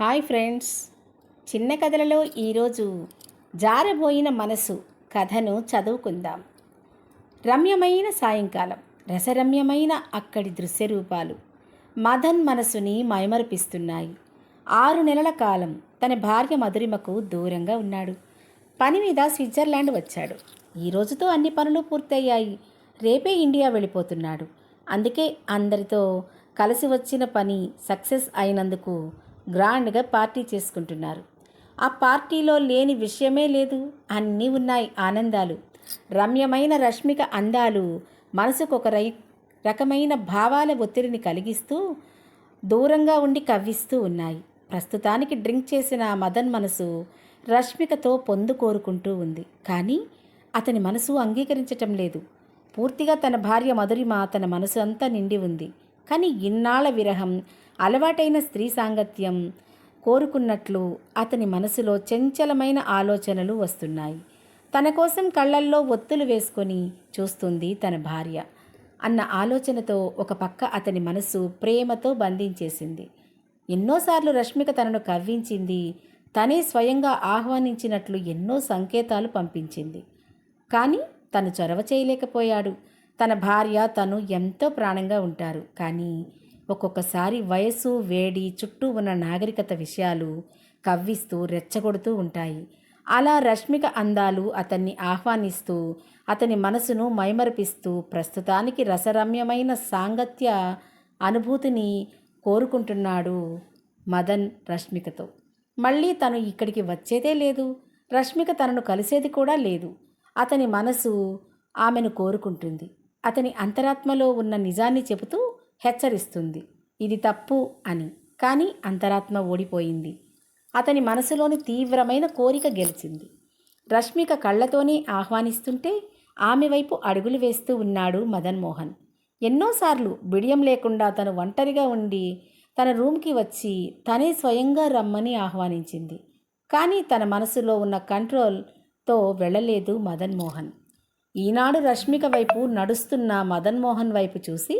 Hi friends. చిన్న కథలలో ఈరోజు జారబోయిన మనసు కథను చదువుకుందాం. రమ్యమైన సాయంకాలం రసరమ్యమైన అక్కడి దృశ్య రూపాలు మదన్ మనసుని మైమరిపిస్తున్నాయి. ఆరు నెలల కాలం తన భార్య మధురిమకు దూరంగా ఉన్నాడు. పని మీద స్విట్జర్లాండ్ వచ్చాడు. ఈ రోజుతో అన్ని పనులు పూర్తయ్యాయి. రేపే ఇండియా వెళ్ళిపోతున్నాడు. అందుకే అందరితో కలిసి వచ్చిన పని సక్సెస్ అయినందుకు గ్రాండ్గా పార్టీ చేసుకుంటున్నారు. ఆ పార్టీలో లేని విషయమే లేదు. అన్నీ ఉన్నాయి ఆనందాలు. రమ్యమైన రష్మిక అందాలు మనసుకు ఒక రై రకమైన భావాల ఒత్తిడిని కలిగిస్తూ దూరంగా ఉండి కవ్విస్తూ ఉన్నాయి. ప్రస్తుతానికి డ్రింక్ చేసిన మదన్ మనసు రష్మికతో పొందు కోరుకుంటూ ఉంది. కానీ అతని మనసు అంగీకరించటం లేదు. పూర్తిగా తన భార్య మధురిమ తన మనసు అంతా నిండి ఉంది. కానీ ఇన్నాళ్ళ విరహం అలవాటైన స్త్రీ సాంగత్యం కోరుకున్నట్లు అతని మనసులో చంచలమైన ఆలోచనలు వస్తున్నాయి. తన కోసం కళ్ళల్లో ఒత్తులు వేసుకొని చూస్తుంది తన భార్య అన్న ఆలోచనతో ఒక పక్క అతని మనసు ప్రేమతో బంధించేసింది. ఎన్నోసార్లు రష్మిక తనను కవ్వించింది తనే స్వయంగా ఆహ్వానించినట్లు ఎన్నో సంకేతాలు పంపించింది. కానీ తను చొరవ చేయలేకపోయాడు. తన భార్య తను ఎంతో ప్రాణంగా ఉంటారు. కానీ ఒక్కొక్కసారి వయసు వేడి చుట్టూ ఉన్న నాగరికత విషయాలు కవ్విస్తూ రెచ్చగొడుతూ ఉంటాయి. అలా రష్మిక అందాలు అతన్ని ఆహ్వానిస్తూ అతని మనసును మైమరపిస్తూ ప్రస్తుతానికి రసరమ్యమైన సాంగత్య అనుభూతిని కోరుకుంటున్నాడు మదన్ రష్మికతో. మళ్ళీ తను ఇక్కడికి వచ్చేదే లేదు. రష్మిక తనను కలిసేది కూడా లేదు. అతని మనసు ఆమెను కోరుకుంటుంది. అతని అంతరాత్మలో ఉన్న నిజాన్ని చెబుతూ హెచ్చరిస్తుంది. ఇది తప్పు అని. కానీ అంతరాత్మ ఓడిపోయింది. అతని మనసులోని తీవ్రమైన కోరిక గెలిచింది. రష్మిక కళ్ళతోనే ఆహ్వానిస్తుంటే ఆమె వైపు అడుగులు వేస్తూ ఉన్నాడు మదన్ మోహన్. ఎన్నోసార్లు బిడియం లేకుండా తను ఒంటరిగా ఉండి తన రూమ్కి వచ్చి తనే స్వయంగా రమ్మని ఆహ్వానించింది. కానీ తన మనసులో ఉన్న కంట్రోల్తో వెళ్ళలేదు మదన్ మోహన్. ఈనాడు రష్మిక వైపు నడుస్తున్న మదన్ మోహన్ వైపు చూసి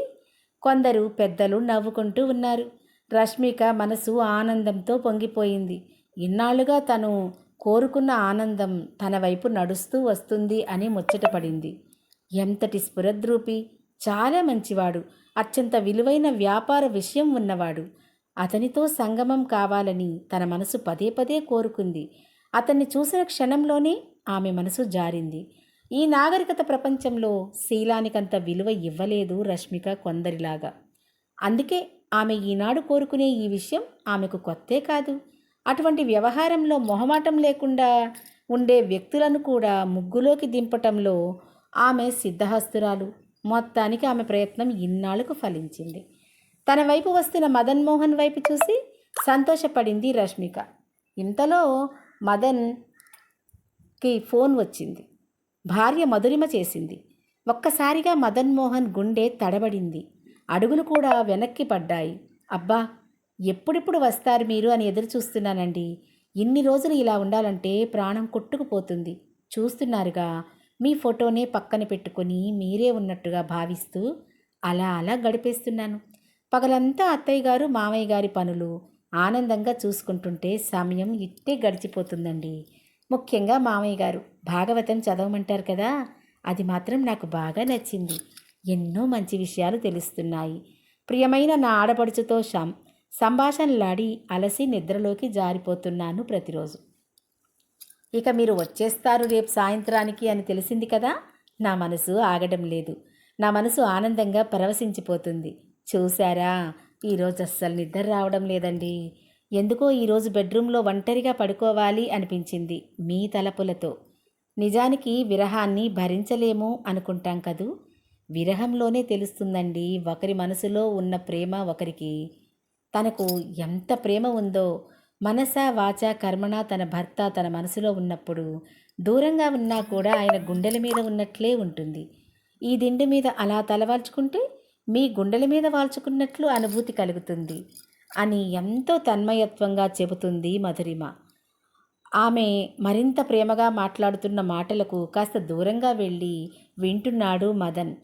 కొందరు పెద్దలు నవ్వుకుంటూ ఉన్నారు. రష్మిక మనసు ఆనందంతో పొంగిపోయింది. ఇన్నాళ్ళుగా తను కోరుకున్న ఆనందం తన వైపు నడుస్తూ వస్తుంది అని ముచ్చటపడింది ఎంతటి స్ఫురద్రూపి! చాలా మంచివాడు. అత్యంత విలువైన వ్యాపార విషయం ఉన్నవాడు. అతనితో సంగమం కావాలని తన మనసు పదే పదే కోరుకుంది. అతన్ని చూసిన క్షణంలోనే ఆమె మనసు జారింది. ఈ నాగరికత ప్రపంచంలో శీలానికంత విలువ ఇవ్వలేదు రష్మిక కొందరిలాగా. అందుకే ఆమె ఈనాడు కోరుకునే ఈ విషయం ఆమెకు కొత్తే కాదు. అటువంటి వ్యవహారంలో మొహమాటం లేకుండా ఉండే వ్యక్తులను కూడా ముగ్గులోకి దింపటంలో ఆమె సిద్ధహస్తురాలు. మొత్తానికి ఆమె ప్రయత్నం ఇన్నాళ్ళకు ఫలించింది. తన వైపు వస్తున్న మదన్ మోహన్ వైపు చూసి సంతోషపడింది రష్మిక. ఇంతలో మదన్కి ఫోన్ వచ్చింది. భార్య మధురిమ చేసింది. ఒక్కసారిగా మదన్ మోహన్ గుండె తడబడింది. అడుగులు కూడా వెనక్కి పడ్డాయి. అబ్బా ఎప్పుడెప్పుడు వస్తారు మీరు అని ఎదురు చూస్తున్నానండి ఇన్ని రోజులు ఇలా ఉండాలంటే ప్రాణం కొట్టుకుపోతుంది. చూస్తున్నారుగా మీ ఫోటోనే పక్కన పెట్టుకొని మీరే ఉన్నట్టుగా భావిస్తూ అలా అలా గడిపేస్తున్నాను. పగలంతా అత్తయ్య గారు మామయ్య గారి పనులు ఆనందంగా చూసుకుంటుంటే సమయం ఇట్టే గడిచిపోతుందండి. ముఖ్యంగా మామయ్య గారు. భాగవతం చదవమంటారు కదా? అది మాత్రం నాకు బాగా నచ్చింది. ఎన్నో మంచి విషయాలు తెలుస్తున్నాయి. ప్రియమైన నా ఆడపడుచుతో సం సంభాషణలాడి అలసి నిద్రలోకి జారిపోతున్నాను ప్రతిరోజు. ఇక మీరు వచ్చేస్తారు రేపు సాయంత్రానికి అని తెలిసింది కదా? నా మనసు ఆగడం లేదు. నా మనసు ఆనందంగా పరవశించిపోతుంది. చూశారా? ఈరోజు అస్సలు నిద్ర రావడం లేదండి. ఎందుకో ఈరోజు బెడ్రూమ్లో ఒంటరిగా పడుకోవాలి అనిపించింది మీ తలపులతో. నిజానికి విరహాన్ని భరించలేము అనుకుంటాం కదూ? విరహంలోనే తెలుస్తుందండి ఒకరి మనసులో ఉన్న ప్రేమ ఒకరికి. తనకు ఎంత ప్రేమ ఉందో మనస వాచ కర్మణ తన భర్త తన మనసులో ఉన్నప్పుడు దూరంగా ఉన్నా కూడా ఆయన గుండెల మీద ఉన్నట్లే ఉంటుంది. ఈ దిండు మీద అలా తలవాల్చుకుంటే మీ గుండెల మీద వాల్చుకున్నట్లు అనుభూతి కలుగుతుంది. అని ఎంతో తన్మయత్వంగా చెబుతుంది మధురిమ. ఆమె మరింత ప్రేమగా మాట్లాడుతున్న మాటలకు కాస్త దూరంగా వెళ్ళి వింటున్నాడు మదన్.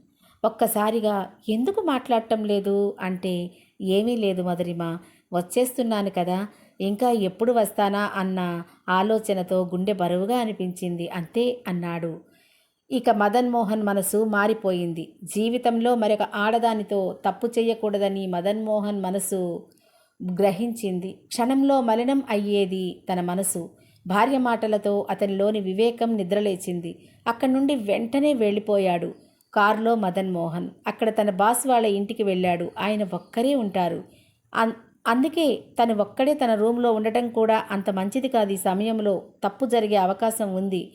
ఒక్కసారిగా ఎందుకు మాట్లాడటం లేదు? అంటే ఏమీ లేదు మధురిమ వచ్చేస్తున్నాను కదా ఇంకా ఎప్పుడు వస్తానా? అన్న ఆలోచనతో గుండె బరువుగా అనిపించింది. అంతే అన్నాడు. ఇక మదన్ మోహన్ మనసు మారిపోయింది. జీవితంలో మరొక ఆడదానితో తప్పు చేయకూడదని మదన్ మోహన్ మనసు గ్రహించింది. క్షణంలో మలినం అయ్యేది తన మనసు. భార్య మాటలతో అతనిలోని వివేకం నిద్రలేచింది. అక్కడి నుండి వెంటనే వెళ్ళిపోయాడు. కారులో మదన్ మోహన్. అక్కడ తన బాస్ వాళ్ళ ఇంటికి వెళ్ళాడు. ఆయన ఒక్కరే ఉంటారు. అన్- అందుకే తను ఒక్కడే తన రూమ్లో ఉండటం కూడా అంత మంచిది కాదు. ఈ సమయంలో తప్పు జరిగే అవకాశం ఉంది.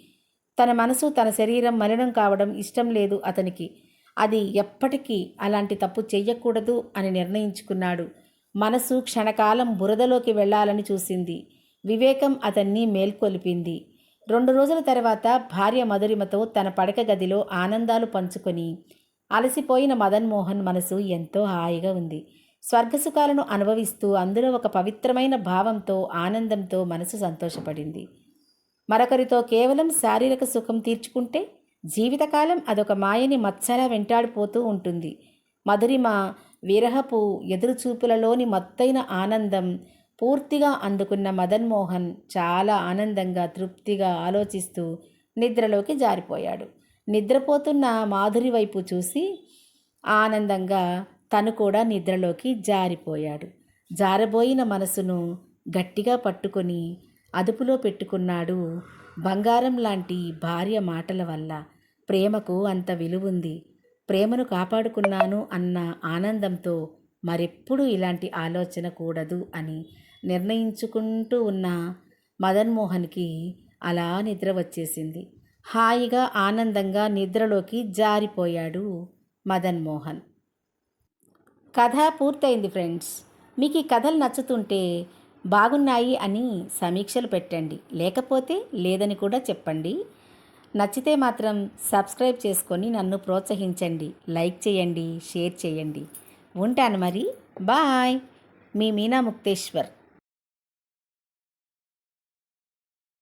తన మనసు తన శరీరం మలినం కావడం ఇష్టం లేదు అతనికి. అది ఎప్పటికీ అలాంటి తప్పు చెయ్యకూడదు అని నిర్ణయించుకున్నాడు. మనసు క్షణకాలం బురదలోకి వెళ్ళాలని చూసింది. వివేకం అతన్ని మేల్కొల్పింది. రెండు రోజుల తర్వాత భార్య మధురిమతో తన పడక గదిలో ఆనందాలు పంచుకొని అలసిపోయిన మదన్ మోహన్ మనసు ఎంతో హాయిగా ఉంది. స్వర్గసుఖాలను అనుభవిస్తూ అందులో ఒక పవిత్రమైన భావంతో ఆనందంతో మనసు సంతోషపడింది. మరొకరితో కేవలం శారీరక సుఖం తీర్చుకుంటే జీవితకాలం అదొక మాయని మచ్చలా వెంటాడిపోతూ ఉంటుంది. మధురిమ విరహపు ఎదురుచూపులలోని మత్తైన ఆనందం పూర్తిగా అందుకున్న మదన్ మోహన్ చాలా ఆనందంగా తృప్తిగా ఆలోచిస్తూ నిద్రలోకి జారిపోయాడు. నిద్రపోతున్న మాధురి వైపు చూసి ఆనందంగా తను కూడా నిద్రలోకి జారిపోయాడు. జారబోయిన మనసును గట్టిగా పట్టుకొని అదుపులో పెట్టుకున్నాడు బంగారం లాంటి భార్య మాటల వల్ల ప్రేమకు అంత విలువుంది. ప్రేమను కాపాడుకున్నాను అన్న ఆనందంతో మరెప్పుడు ఇలాంటి ఆలోచన కూడదు అని నిర్ణయించుకుంటూ ఉన్న మదన్మోహన్కి అలా నిద్ర వచ్చేసింది. హాయిగా ఆనందంగా నిద్రలోకి జారిపోయాడు మదన్మోహన్. కథ పూర్తయింది ఫ్రెండ్స్. మీకు ఈ కథలు నచ్చుతుంటే బాగున్నాయి అని సమీక్షలు పెట్టండి. లేకపోతే లేదని కూడా చెప్పండి. నచ్చితే మాత్రం సబ్స్క్రైబ్ చేసుకొని నన్ను ప్రోత్సహించండి. లైక్ చేయండి షేర్ చేయండి. ఉంటాను మరి. బాయ్. మీ మీనా ముక్తేశ్వర్.